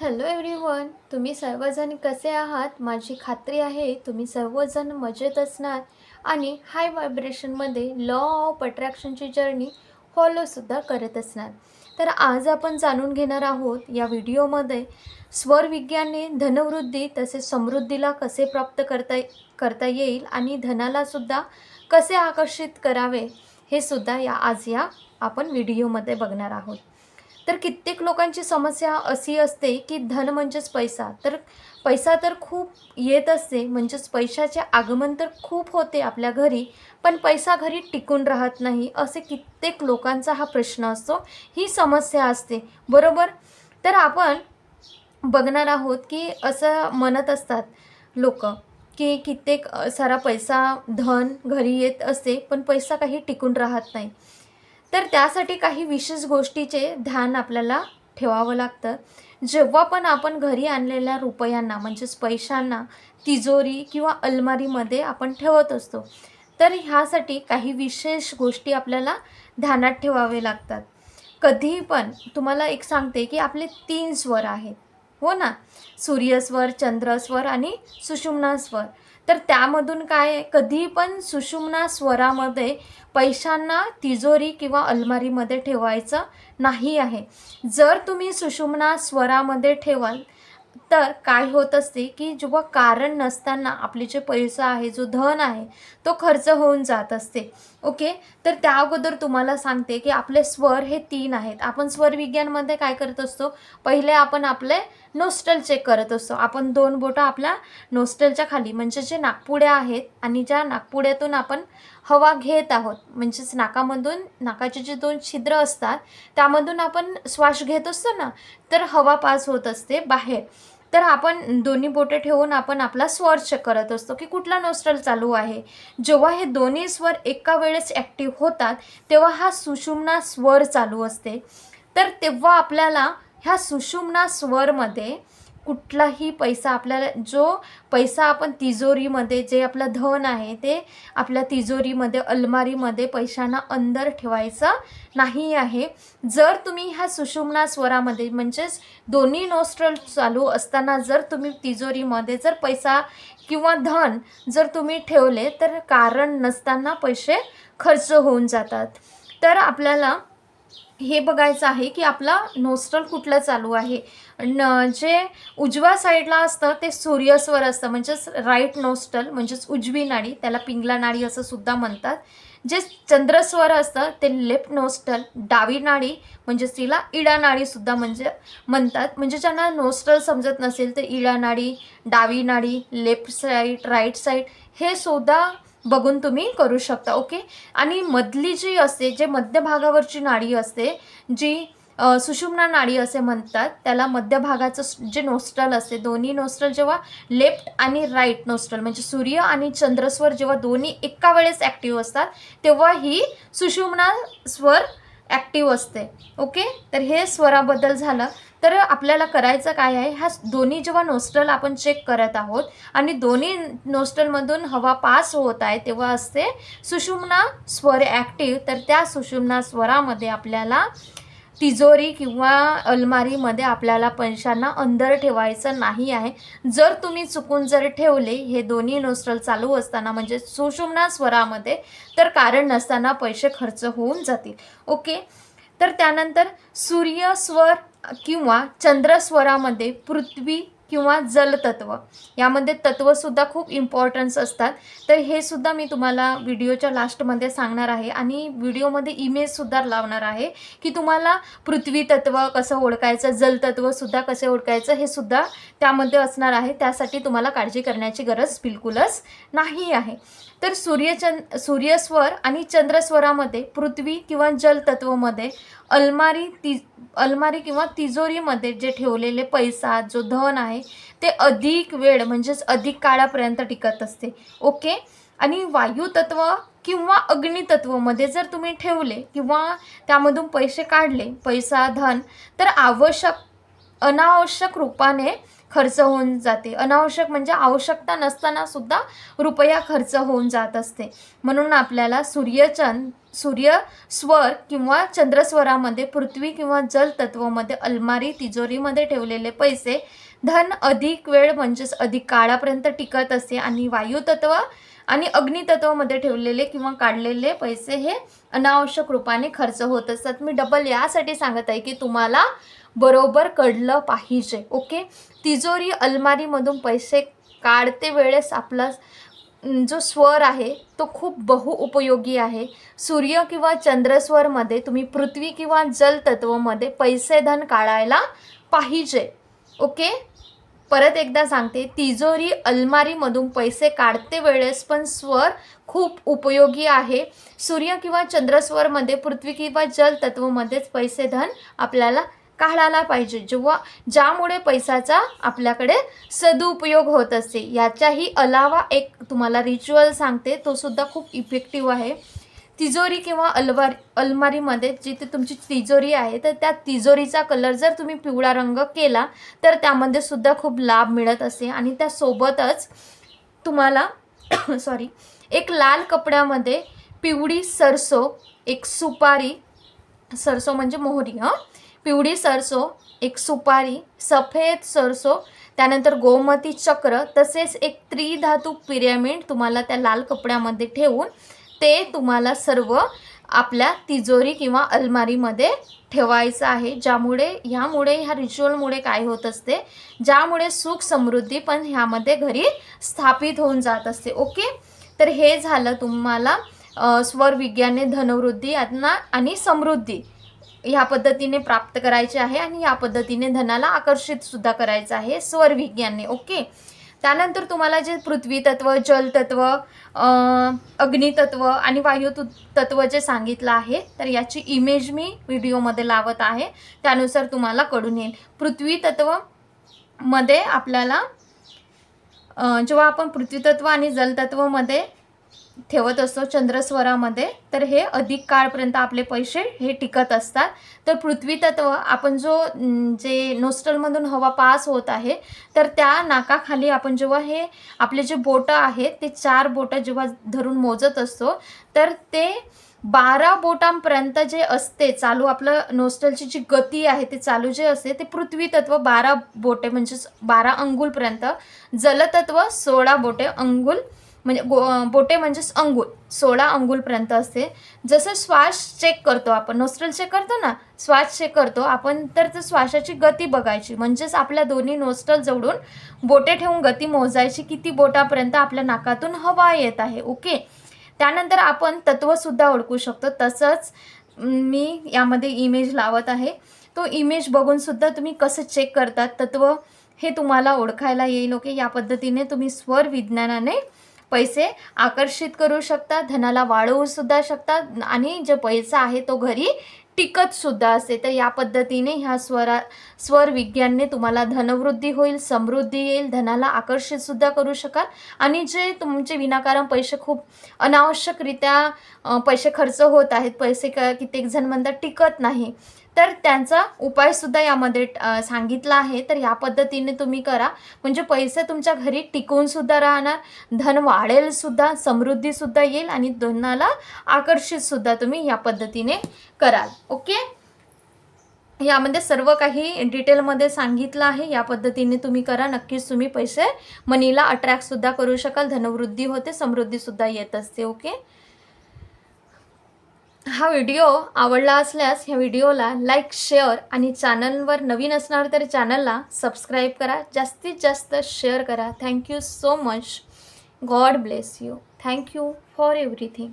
Hello everyone तुम्ही सर्वजण कसे आहात? माझी खात्री आहे तुम्ही सर्वजण मजेत असणार. आणि हाय व्हायब्रेशनमध्ये लॉ ऑफ अट्रॅक्शनची जर्नी फॉलोसुद्धा करत असणार. तर आज आपण जाणून घेणार आहोत या व्हिडिओमध्ये स्वरविज्ञाने धनवृद्धी तसेच समृद्धीला कसे प्राप्त करता करता येईल आणि धनालासुद्धा कसे आकर्षित करावे हे सुद्धा या आज या आपण व्हिडिओमध्ये बघणार आहोत. तर कित्येक लोकांची समस्या अशी असते की धन म्हणजेच पैसा. तर पैसा तर खूप येत असते म्हणजेच पैशाचे आगमन तर खूप होते आपल्या घरी पण पैसा घरी टिकून राहत नाही असे कित्येक लोकांचा हा प्रश्न असतो. ही समस्या असते. बरोबर? तर आपण बघणार आहोत की असं म्हणत असतात लोक की कित्येक सारा पैसा धन घरी येत असते पण पैसा काही टिकून राहत नाही. तर त्यासाठी काही विशेष गोष्टीचे ध्यान आपल्याला ठेवावं लागतं. जेव्हा पण आपण घरी आणलेल्या रुपयांना म्हणजेच पैशांना तिजोरी किंवा अलमारीमध्ये आपण ठेवत असतो तर ह्यासाठी काही विशेष गोष्टी आपल्याला ध्यानात ठेवावे लागतात. कधीही पण तुम्हाला एक सांगते की आपले तीन स्वर आहेत. हो ना? सूर्यस्वर चंद्रस्वर आणि सुषुम्ना स्वर. तर त्यामधून काय कधी पण सुषुम्ना स्वरामध्ये पैशांना तिजोरी किंवा अलमारीमध्ये ठेवायचं नाही आहे. जर तुम्ही सुषुम्ना स्वरामध्ये ठेवाल तर काय होत असते की जेव्हा कारण नसताना आपले जे पैसा आहे जो धन आहे तो खर्च होऊन जात असते. ओके? तर त्या अगोदर तुम्हाला सांगते की आपले स्वर हे तीन आहेत. आपण स्वर विज्ञानमध्ये काय करत असतो? पहिले आपण आपले नोस्टल चेक करत असतो. आपण दोन बोटं आपल्या नोस्टलच्या खाली म्हणजे जे नागपुड्या आहेत आणि ज्या नागपुड्यातून आपण हवा घेत आहोत म्हणजेच नाकामधून नाकाचे जे दोन छिद्र असतात त्यामधून आपण श्वास घेत असतो ना तर हवा पास होत असते बाहेर. तर आपण दोन्ही बोटे ठेवून आपण आपला स्वर चेक करत असतो की कुठला नोस्ट्रल चालू आहे. जेव्हा हे दोन्ही स्वर एका वेळेस ॲक्टिव्ह होतात तेव्हा हा सुषुम्ना स्वर चालू असते. तर तेव्हा आपल्याला ह्या सुषुम्ना स्वरमध्ये कुठलाही पैसा आपल्याला जो पैसा आपण तिजोरीमध्ये जे आपलं धन आहे ते आपल्या तिजोरीमध्ये अलमारीमध्ये पैशांना अंदर ठेवायचं नाही आहे. जर तुम्ही ह्या सुषुम्ना स्वरामध्ये म्हणजेच दोन्ही नोस्ट्रल चालू असताना जर तुम्ही तिजोरीमध्ये जर पैसा किंवा धन जर तुम्ही ठेवले तर कारण नसताना पैसे खर्च होऊन जातात. तर आपल्याला हे बघायचं आहे की आपला नोस्ट्रल कुठलं चालू आहे. न जे उजव्या साईडला असतं ते सूर्यस्वर असतं. म्हणजेच राईट नोस्टल म्हणजेच उजवी नाडी त्याला पिंगला नाडी असं सुद्धा म्हणतात. जे चंद्रस्वर असतं ते लेफ्ट नोस्टल डावी नाडी म्हणजेच तिला इडा नाडीसुद्धा म्हणजे म्हणतात. म्हणजे ज्यांना नोस्टल समजत नसेल तर इडा नाडी डावी नाडी लेफ्ट साईड राईट साईड हे सुद्धा बघून तुम्ही करू शकता ओके आणि मधली जी असते जे मध्यभागावरची नाडी असते जी सुषुम्ना नाडी असे म्हणतात त्याला मध्यभागाचं जे नोस्ट्रल असते दोन्ही नोस्ट्रल जेव्हा लेफ्ट आणि राईट नोस्ट्रल म्हणजे सूर्य आणि चंद्रस्वर जेव्हा दोन्ही एका वेळेस ॲक्टिव्ह असतात तेव्हा ही सुषुम्ना स्वर ॲक्टिव्ह असते ओके तर हे स्वराबद्दल झालं. तर आपल्याला करायचं काय आहे? ह्या दोन्ही जेव्हा नोस्टल आपण चेक करत आहोत आणि दोन्ही नोस्टलमधून हवा पास होत आहे तेव्हा असते सुषुम्ना स्वर ॲक्टिव्ह तर त्या सुषुम्ना स्वरामध्ये आपल्याला तिजोरी किंवा अलमारीमध्ये आपल्याला पैशांना अंदर ठेवायचं नाही आहे. जर तुम्ही चुकून जर ठेवले हे दोन्ही नोस्ट्रल चालू असताना म्हणजे सुषुम्ना स्वरामध्ये तर कारण नसताना पैसे खर्च होऊन जातील. ओके तर त्यानंतर सूर्य स्वर किंवा चंद्रस्वरामध्ये पृथ्वी किंवा जलतत्व यामध्ये तत्वसुद्धा खूप इम्पॉर्टन्स असतात. तर हे सुद्धा मी तुम्हाला व्हिडिओच्या लास्टमध्ये सांगणार आहे आणि व्हिडिओमध्ये इमेजसुद्धा लावणार आहे की तुम्हाला पृथ्वी तत्व कसं ओळखायचं जलतत्वसुद्धा कसे ओळखायचं हे सुद्धा त्यामध्ये असणार आहे. त्यासाठी तुम्हाला काळजी करण्याची गरज बिलकुलच नाही आहे. तर सूर्यचंद सूर्यस्वर आणि चंद्रस्वरामध्ये पृथ्वी किंवा जलतत्वमध्ये अलमारी ती अलमारी किंवा तिजोरीमध्ये जे ठेवलेले पैसा जो धन आहे ते अधिक वेळ म्हणजेच अधिक काळापर्यंत टिकत असते. ओके? आणि वायुतत्व किंवा अग्नितत्वमध्ये जर तुम्ही ठेवले किंवा त्यामधून पैसे काढले पैसा धन तर आवश्यक अनावश्यक रूपाने खर्च होऊन जाते. अनावश्यक म्हणजे आवश्यकता नसताना सुद्धा रुपया खर्च होऊन जात असते. म्हणून आपल्याला सूर्यचंद सूर्य स्वर किंवा चंद्रस्वरामध्ये पृथ्वी किंवा जल तत्वमध्ये अलमारी तिजोरीमध्ये ठेवलेले पैसे धन अधिक वेळ म्हणजेच अधिक काळापर्यंत टिकत असते आणि वायुतत्व आणि अग्नितत्वामध्ये ठेवलेले किंवा काढलेले पैसे हे अनावश्यक रूपाने खर्च होत असतात. मी डबल यासाठी सांगत आहे की तुम्हाला बरोबर कळलं पाहिजे ओके तिजोरी अलमारीमधून पैसे काढते वेळेस आपला जो स्वर आहे तो खूप बहुउपयोगी आहे. सूर्य किंवा चंद्रस्वरमध्ये तुम्ही पृथ्वी किंवा जल तत्वमध्ये पैसे धन काढायला पाहिजे ओके परत एकदा सांगते तिजोरी अलमारीमधून पैसे काढते वेळेस पण स्वर खूप उपयोगी आहे. सूर्य किंवा चंद्रस्वरमध्ये पृथ्वी किंवा जल तत्वमध्येच पैसे धन आपल्याला काढायला पाहिजे. जेव्हा ज्यामुळे पैशाचा आपल्याकडे सदुपयोग होत असते. याच्याही अलावा एक तुम्हाला रिच्युअल सांगते तो सुद्धा खूप इफेक्टिव्ह आहे. तिजोरी किंवा अलवारी अलमारीमध्ये जिथे तुमची तिजोरी आहे तर त्या तिजोरीचा कलर जर तुम्ही पिवळा रंग केला तर त्यामध्ये सुद्धा खूप लाभ मिळत असे. आणि त्यासोबतच तुम्हाला सॉरी एक लाल कपड्यामध्ये पिवळी सरसो एक सुपारी सरसो म्हणजे मोहरी हं? पिवळी सरसो एक सुपारी सफेद सरसो त्यानंतर गोमती चक्र तसेच एक त्रिधातू पिरॅमिड तुम्हाला त्या लाल कपड्यामध्ये ठेवून ते तुम्हाला सर्व आपल्या तिजोरी किंवा अलमारीमध्ये ठेवायचं आहे. ज्यामुळे ह्यामुळे ह्या रिच्युअलमुळे काय होत असते? ज्यामुळे सुख समृद्धी पण ह्यामध्ये घरी स्थापित होऊन जात असते. ओके? तर हे झालं तुम्हाला स्वरविज्ञाने धनवृद्धी यांना आणि समृद्धी ह्या पद्धतीने प्राप्त करायचे आहे आणि या पद्धतीने धनाला आकर्षित सुद्धा करायचं आहे स्वरविज्ञाने ओके? त्यानंतर तुम्हाला जे पृथ्वी तत्व जलतत्व अग्नितत्व आणि वायू तु- तत्व जे सांगितलं आहे तर याची इमेज मी व्हिडिओमध्ये लावत आहे. त्यानुसार तुम्हाला कळून येईल. पृथ्वी तत्वमध्ये आपल्याला जेव्हा आपण पृथ्वीतत्व आणि जलतत्वमध्ये ठेवत असतो चंद्रस्वरामध्ये तर हे अधिक काळपर्यंत आपले पैसे हे टिकत असतात. तर पृथ्वी तत्व आपण जो जे नोस्टलमधून हवा पास होत आहे तर त्या नाकाखाली आपण जेव्हा हे आपले जे बोटं आहेत ते चार बोटं जेव्हा धरून मोजत असतो तर ते बारा बोटांपर्यंत जे असते चालू आपलं नोस्टलची जी गती आहे ते चालू जे असते ते पृथ्वी तत्व बारा बोटे म्हणजेच बारा अंगुलपर्यंत जलतत्व सोळा बोटे अंगुल म्हणजे गो बोटे म्हणजेच अंगुल सोळा अंगुलपर्यंत असते. जसं श्वास चेक करतो आपण नोस्ट्रल चेक करतो ना श्वास चेक करतो आपण तर त्या श्वासाची गती बघायची. म्हणजेच आपल्या दोन्ही नोस्ट्रल जवळून बोटे ठेवून गती मोजायची किती बोटापर्यंत आपल्या नाकातून हवा येत आहे. ओके? त्यानंतर आपण तत्वसुद्धा ओळखू शकतो. तसंच मी यामध्ये इमेज लावत आहे. तो इमेज बघूनसुद्धा तुम्ही कसं चेक करतात? तत्व हे तुम्हाला ओळखायला येईल. ओके? या पद्धतीने तुम्ही स्वर विज्ञानाने पैसे आकर्षित करू शकता धनाला वाढवू सुद्धा शकता आणि जे पैसा आहे तो घरी टिकत सुद्धा असते. तर या पद्धतीने ह्या स्वरा स्वर विज्ञानने तुम्हाला धनवृद्धी होईल समृद्धी येईल धनाला आकर्षित सुद्धा करू शकाल आणि जे तुमचे विनाकारण पैसे खूप अनावश्यकरित्या पैसे खर्च होत आहेत पैसे क कित्येक जण म्हणतात टिकत नाही. तर त्यांचा उपायसुद्धा यामध्ये सांगितला आहे. तर या पद्धतीने तुम्ही करा. म्हणजे पैसे तुमच्या घरी टिकून सुद्धा राहणार. धन वाढेल सुद्धा समृद्धी सुद्धा येईल आणि धनाला आकर्षित सुद्धा तुम्ही या पद्धतीने कराल. ओके? यामध्ये सर्व काही डिटेलमध्ये सांगितलं आहे. या पद्धतीने तुम्ही करा. नक्कीच तुम्ही पैसे मनीला अट्रॅक्टसुद्धा करू शकाल. धनवृद्धी होते समृद्धीसुद्धा येत असते. ओके? हा व्हिडिओ आवडला असल्यास ह्या व्हिडिओला लाईक शेअर आणि चॅनलवर नवीन असणार तर चॅनलला सबस्क्राईब करा. जास्तीत जास्त शेअर करा. Thank you so much God bless you thank you for everything